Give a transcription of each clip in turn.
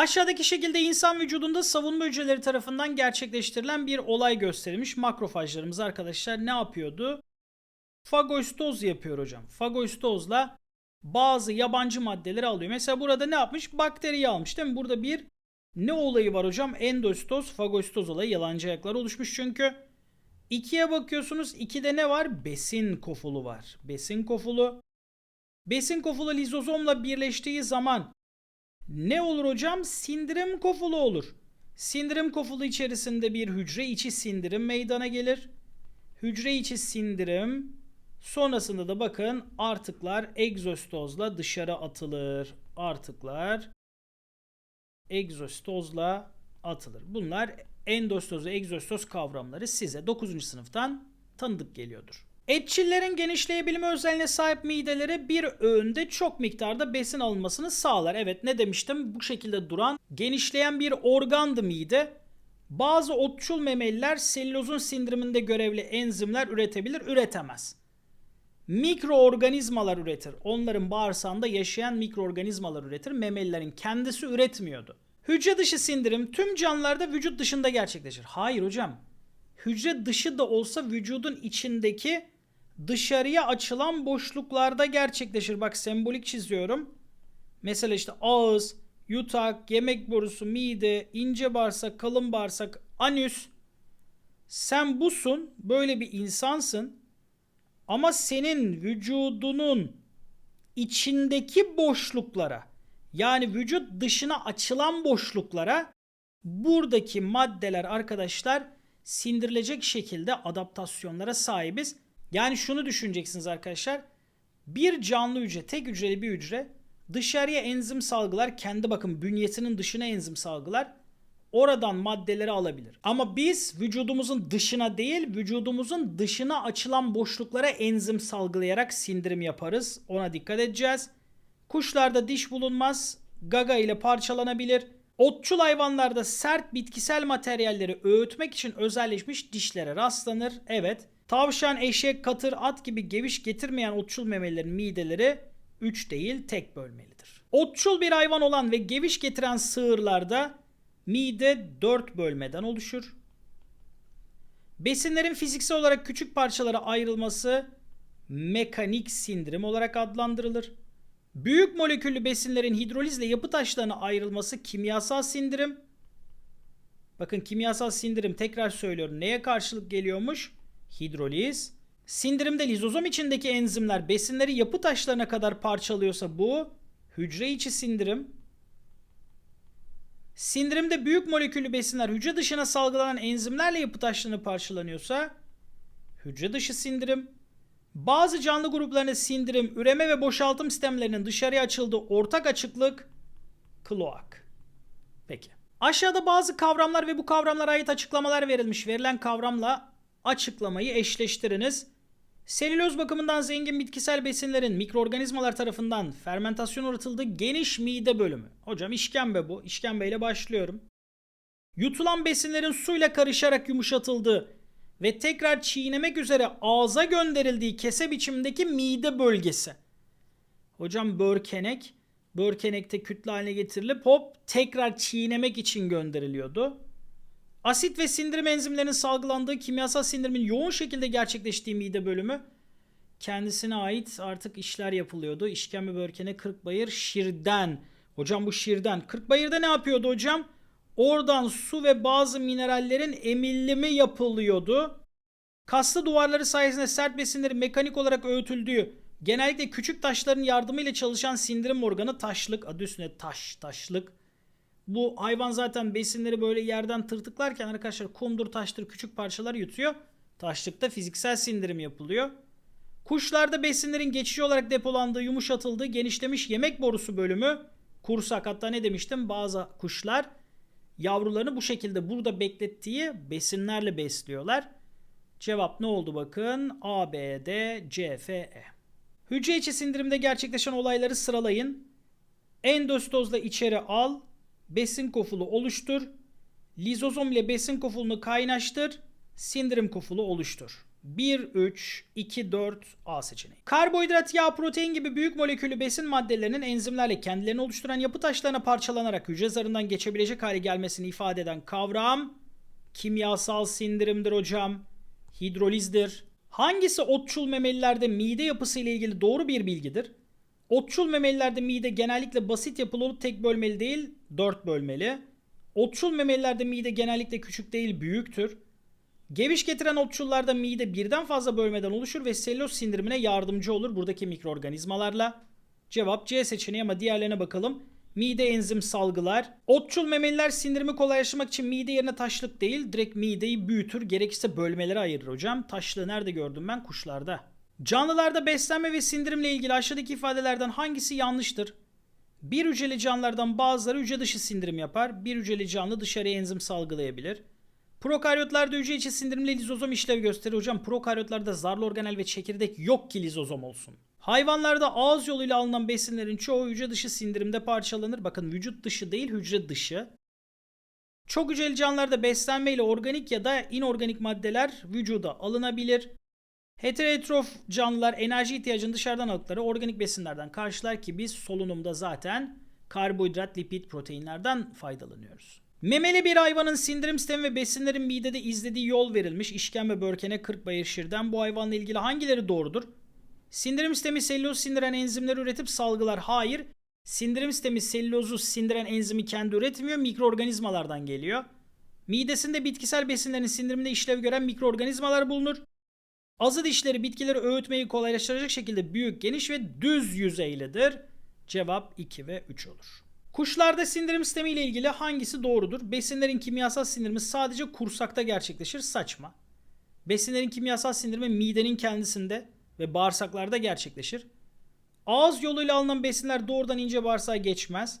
Aşağıdaki şekilde insan vücudunda savunma hücreleri tarafından gerçekleştirilen bir olay gösterilmiş. Makrofajlarımız arkadaşlar ne yapıyordu? Fagostoz yapıyor hocam. Fagostozla bazı yabancı maddeleri alıyor. Mesela burada ne yapmış? Bakteriyi almış değil mi? Burada bir ne olayı var hocam? Endostoz, fagostoz olayı. Yalancı ayaklar oluşmuş çünkü. İkiye bakıyorsunuz. İkide ne var? Besin kofulu var. Besin kofulu. Besin kofulu lizozomla birleştiği zaman ne olur hocam? Sindirim kofulu olur. Sindirim kofulu içerisinde bir hücre içi sindirim meydana gelir. Hücre içi sindirim sonrasında da bakın artıklar egzostozla dışarı atılır. Artıklar egzostozla atılır. Bunlar endostoz ve egzostoz kavramları size 9. sınıftan tanıdık geliyordur. Etçillerin genişleyebilme özelliğine sahip mideleri bir öğünde çok miktarda besin alınmasını sağlar. Evet ne demiştim? Bu şekilde duran, genişleyen bir organdı mide. Bazı otçul memeliler selülozun sindiriminde görevli enzimler üretebilir, üretemez. Mikroorganizmalar üretir. Onların bağırsağında yaşayan mikroorganizmalar üretir. Memelilerin kendisi üretmiyordu. Hücre dışı sindirim tüm canlılarda vücut dışında gerçekleşir. Hayır hocam. Hücre dışı da olsa vücudun içindeki dışarıya açılan boşluklarda gerçekleşir. Bak sembolik çiziyorum. Mesela işte ağız, yutak, yemek borusu, mide, ince bağırsak, kalın bağırsak, anüs. Sen busun, böyle bir insansın. Ama senin vücudunun içindeki boşluklara yani vücut dışına açılan boşluklara buradaki maddeler arkadaşlar sindirilecek şekilde adaptasyonlara sahibiz. Yani şunu düşüneceksiniz arkadaşlar. Bir canlı hücre, tek hücreli bir hücre dışarıya enzim salgılar. Kendi bakın bünyesinin dışına enzim salgılar. Oradan maddeleri alabilir. Ama biz vücudumuzun dışına değil, vücudumuzun dışına açılan boşluklara enzim salgılayarak sindirim yaparız. Ona dikkat edeceğiz. Kuşlarda diş bulunmaz. Gaga ile parçalanabilir. Otçul hayvanlarda sert bitkisel materyalleri öğütmek için özelleşmiş dişlere rastlanır. Evet. Tavşan, eşek, katır, at gibi geviş getirmeyen otçul memelilerin mideleri 3 değil tek bölmelidir. Otçul bir hayvan olan ve geviş getiren sığırlarda mide 4 bölmeden oluşur. Besinlerin fiziksel olarak küçük parçalara ayrılması mekanik sindirim olarak adlandırılır. Büyük moleküllü besinlerin hidrolizle yapı taşlarına ayrılması kimyasal sindirim. Bakın kimyasal sindirim tekrar söylüyorum. Neye karşılık geliyormuş? Hidroliz. Sindirimde lizozom içindeki enzimler besinleri yapı taşlarına kadar parçalıyorsa bu hücre içi sindirim. Sindirimde büyük moleküllü besinler hücre dışına salgılanan enzimlerle yapı taşlarına parçalanıyorsa hücre dışı sindirim. Bazı canlı gruplarında sindirim, üreme ve boşaltım sistemlerinin dışarıya açıldığı ortak açıklık kloak. Peki. Aşağıda bazı kavramlar ve bu kavramlara ait açıklamalar verilmiş. Verilen kavramla açıklamayı eşleştiriniz. Selüloz bakımından zengin bitkisel besinlerin mikroorganizmalar tarafından fermentasyon uğratıldığı geniş mide bölümü. Hocam işkembe bu. İşkembeyle başlıyorum. Yutulan besinlerin suyla karışarak yumuşatıldığı ve tekrar çiğnemek üzere ağza gönderildiği kese biçimindeki mide bölgesi. Hocam börkenek, börkenekte kütle haline getirilip hop tekrar çiğnemek için gönderiliyordu. Asit ve sindirim enzimlerinin salgılandığı kimyasal sindirimin yoğun şekilde gerçekleştiği mide bölümü kendisine ait artık işler yapılıyordu. İşkembe börkene Kırkbayır şirden. Hocam bu şirden. Kırkbayır'da ne yapıyordu hocam? Oradan su ve bazı minerallerin emillimi yapılıyordu. Kaslı duvarları sayesinde sert besinlerin mekanik olarak öğütüldüğü, genellikle küçük taşların yardımıyla çalışan sindirim organı taşlık, adı üstünde taş, taşlık. Bu hayvan zaten besinleri böyle yerden tırtıklarken arkadaşlar kumdur taştır küçük parçalar yutuyor. Taşlıkta fiziksel sindirim yapılıyor. Kuşlarda besinlerin geçici olarak depolandığı, yumuşatıldığı genişlemiş yemek borusu bölümü kursak hatta ne demiştim bazı kuşlar yavrularını bu şekilde burada beklettiği besinlerle besliyorlar. Cevap ne oldu bakın? A, B, D, C, F, E. Hücre içi sindirimde gerçekleşen olayları sıralayın. Endostozla içeri al, besin kofulu oluştur, lizozom ile besin kofulunu kaynaştır, sindirim kofulu oluştur. 1, 3, 2, 4 A seçeneği. Karbonhidrat, yağ, protein gibi büyük moleküllü besin maddelerinin enzimlerle kendilerini oluşturan yapı taşlarına parçalanarak hücre zarından geçebilecek hale gelmesini ifade eden kavram kimyasal sindirimdir hocam. Hidrolizdir. Hangisi otçul memelilerde mide yapısı ile ilgili doğru bir bilgidir? Otçul memelilerde mide genellikle basit yapılı olup tek bölmeli değil, 4 bölmeli. Otçul memelilerde mide genellikle küçük değil, büyüktür. Geviş getiren otçullarda mide birden fazla bölmeden oluşur ve selüloz sindirimine yardımcı olur buradaki mikroorganizmalarla. Cevap C seçeneği ama diğerlerine bakalım. Mide enzim salgılar. Otçul memeliler sindirimi kolaylaştırmak için mide yerine taşlık değil, direkt mideyi büyütür, gerekirse bölmelere ayırır hocam. Taşlığı nerede gördüm ben? Kuşlarda. Canlılarda beslenme ve sindirimle ilgili aşağıdaki ifadelerden hangisi yanlıştır? Bir hücreli canlılardan bazıları hücre dışı sindirim yapar. Bir hücreli canlı dışarıya enzim salgılayabilir. Prokaryotlarda hücre içi sindirimle lizozom işlev gösterir. Hocam prokaryotlarda zarlı organel ve çekirdek yok ki lizozom olsun. Hayvanlarda ağız yoluyla alınan besinlerin çoğu hücre dışı sindirimde parçalanır. Bakın vücut dışı değil hücre dışı. Çok hücreli canlılarda beslenme ile organik ya da inorganik maddeler vücuda alınabilir. Heterotrof canlılar enerji ihtiyacını dışarıdan aldıkları organik besinlerden karşılar ki biz solunumda zaten karbonhidrat, lipid, proteinlerden faydalanıyoruz. Memeli bir hayvanın sindirim sistemi ve besinlerin midede izlediği yol verilmiş işkembe börkene 40 bayır şirden bu hayvanla ilgili hangileri doğrudur? Sindirim sistemi selüloz sindiren enzimleri üretip salgılar. Hayır. Sindirim sistemi selülozu sindiren enzimi kendi üretmiyor. Mikroorganizmalardan geliyor. Midesinde bitkisel besinlerin sindiriminde işlev gören mikroorganizmalar bulunur. Azı dişleri bitkileri öğütmeyi kolaylaştıracak şekilde büyük, geniş ve düz yüzeylidir. Cevap 2 ve 3 olur. Kuşlarda sindirim sistemi ile ilgili hangisi doğrudur? Besinlerin kimyasal sindirimi sadece kursakta gerçekleşir. Saçma. Besinlerin kimyasal sindirimi midenin kendisinde ve bağırsaklarda gerçekleşir. Ağız yoluyla alınan besinler doğrudan ince bağırsağa geçmez.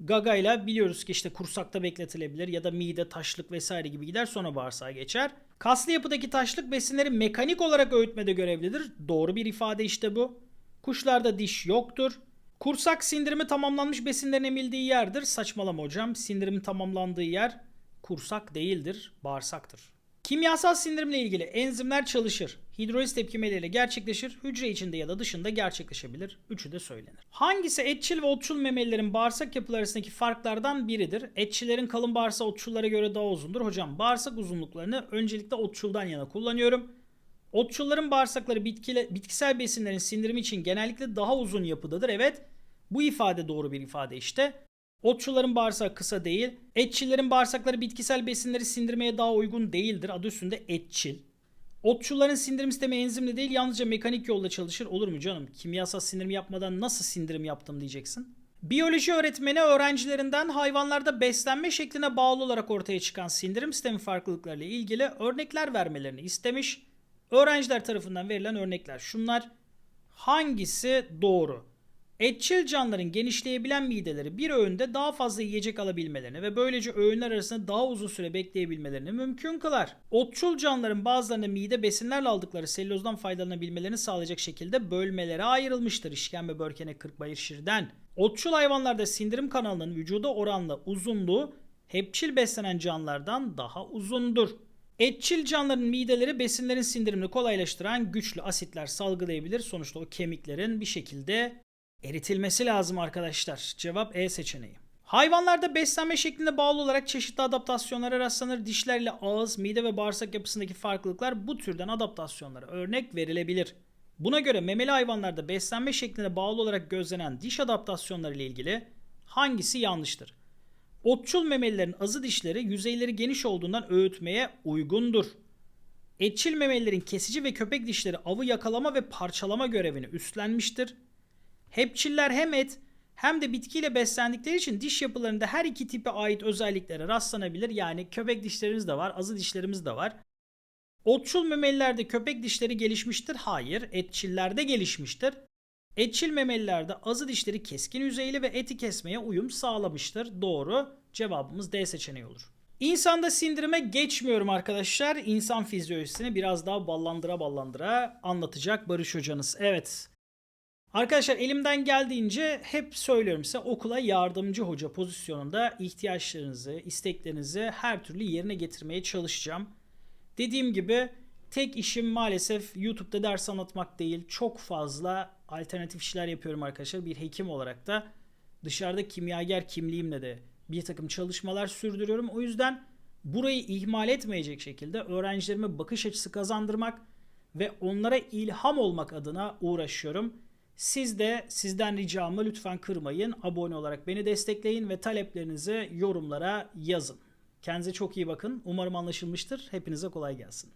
Gagayla biliyoruz ki işte kursakta bekletilebilir ya da mide, taşlık vesaire gibi gider sonra bağırsağa geçer. Kaslı yapıdaki taşlık besinleri mekanik olarak öğütmede görevlidir. Doğru bir ifade işte bu. Kuşlarda diş yoktur. Kursak sindirimi tamamlanmış besinlerin emildiği yerdir. Saçmalama hocam. Sindirimin tamamlandığı yer kursak değildir, bağırsaktır. Kimyasal sindirimle ilgili enzimler çalışır. Hidroliz tepkimeleriyle gerçekleşir. Hücre içinde ya da dışında gerçekleşebilir. Üçü de söylenir. Hangisi etçil ve otçul memelilerin bağırsak yapıları arasındaki farklardan biridir? Etçilerin kalın bağırsağı otçullara göre daha uzundur. Hocam bağırsak uzunluklarını öncelikle otçuldan yana kullanıyorum. Otçulların bağırsakları bitkile, bitkisel besinlerin sindirimi için genellikle daha uzun yapıdadır. Evet bu ifade doğru bir ifade işte. Otçuların bağırsağı kısa değil. Etçillerin bağırsakları bitkisel besinleri sindirmeye daha uygun değildir. Adı üstünde etçil. Otçuların sindirim sistemi enzimli değil yalnızca mekanik yolla çalışır. Olur mu canım? Kimyasal sindirim yapmadan nasıl sindirim yaptım diyeceksin. Biyoloji öğretmeni öğrencilerinden hayvanlarda beslenme şekline bağlı olarak ortaya çıkan sindirim sistemi farklılıklarıyla ilgili örnekler vermelerini istemiş. Öğrenciler tarafından verilen örnekler şunlar. Hangisi doğru? Etçil canlıların genişleyebilen mideleri bir öğünde daha fazla yiyecek alabilmelerini ve böylece öğünler arasında daha uzun süre bekleyebilmelerini mümkün kılar. Otçul canlıların bazılarında mide besinlerle aldıkları selülozdan faydalanabilmelerini sağlayacak şekilde bölmelere ayrılmıştır işkembe börkene 40 bayır şirden. Otçul hayvanlarda sindirim kanalının vücuda oranla uzunluğu hepçil beslenen canlılardan daha uzundur. Etçil canlıların mideleri besinlerin sindirimini kolaylaştıran güçlü asitler salgılayabilir. Sonuçta o kemiklerin bir şekilde eritilmesi lazım arkadaşlar. Cevap E seçeneği. Hayvanlarda beslenme şekline bağlı olarak çeşitli adaptasyonlara rastlanır. Dişlerle ağız, mide ve bağırsak yapısındaki farklılıklar bu türden adaptasyonlara örnek verilebilir. Buna göre memeli hayvanlarda beslenme şekline bağlı olarak gözlenen diş adaptasyonları ile ilgili hangisi yanlıştır? Otçul memelilerin azı dişleri yüzeyleri geniş olduğundan öğütmeye uygundur. Etçil memelilerin kesici ve köpek dişleri avı yakalama ve parçalama görevini üstlenmiştir. Hepçiller hem et hem de bitkiyle beslendikleri için diş yapılarında her iki tipe ait özelliklere rastlanabilir. Yani köpek dişlerimiz de var, azı dişlerimiz de var. Otçul memelilerde köpek dişleri gelişmiştir. Hayır, etçillerde gelişmiştir. Etçil memelilerde azı dişleri keskin yüzeyli ve eti kesmeye uyum sağlamıştır. Doğru. Cevabımız D seçeneği olur. İnsanda sindirime geçmiyorum arkadaşlar. İnsan fizyolojisini biraz daha ballandıra ballandıra anlatacak Barış hocanız. Evet. Arkadaşlar elimden geldiğince hep söylüyorum size okula yardımcı hoca pozisyonunda ihtiyaçlarınızı, isteklerinizi her türlü yerine getirmeye çalışacağım. Dediğim gibi tek işim maalesef YouTube'da ders anlatmak değil. Çok fazla alternatif işler yapıyorum arkadaşlar. Bir hekim olarak da dışarıda kimyager kimliğimle de bir takım çalışmalar sürdürüyorum. O yüzden burayı ihmal etmeyecek şekilde öğrencilerime bakış açısı kazandırmak ve onlara ilham olmak adına uğraşıyorum. Siz de sizden ricamı lütfen kırmayın. Abone olarak beni destekleyin ve taleplerinizi yorumlara yazın. Kendinize çok iyi bakın. Umarım anlaşılmıştır. Hepinize kolay gelsin.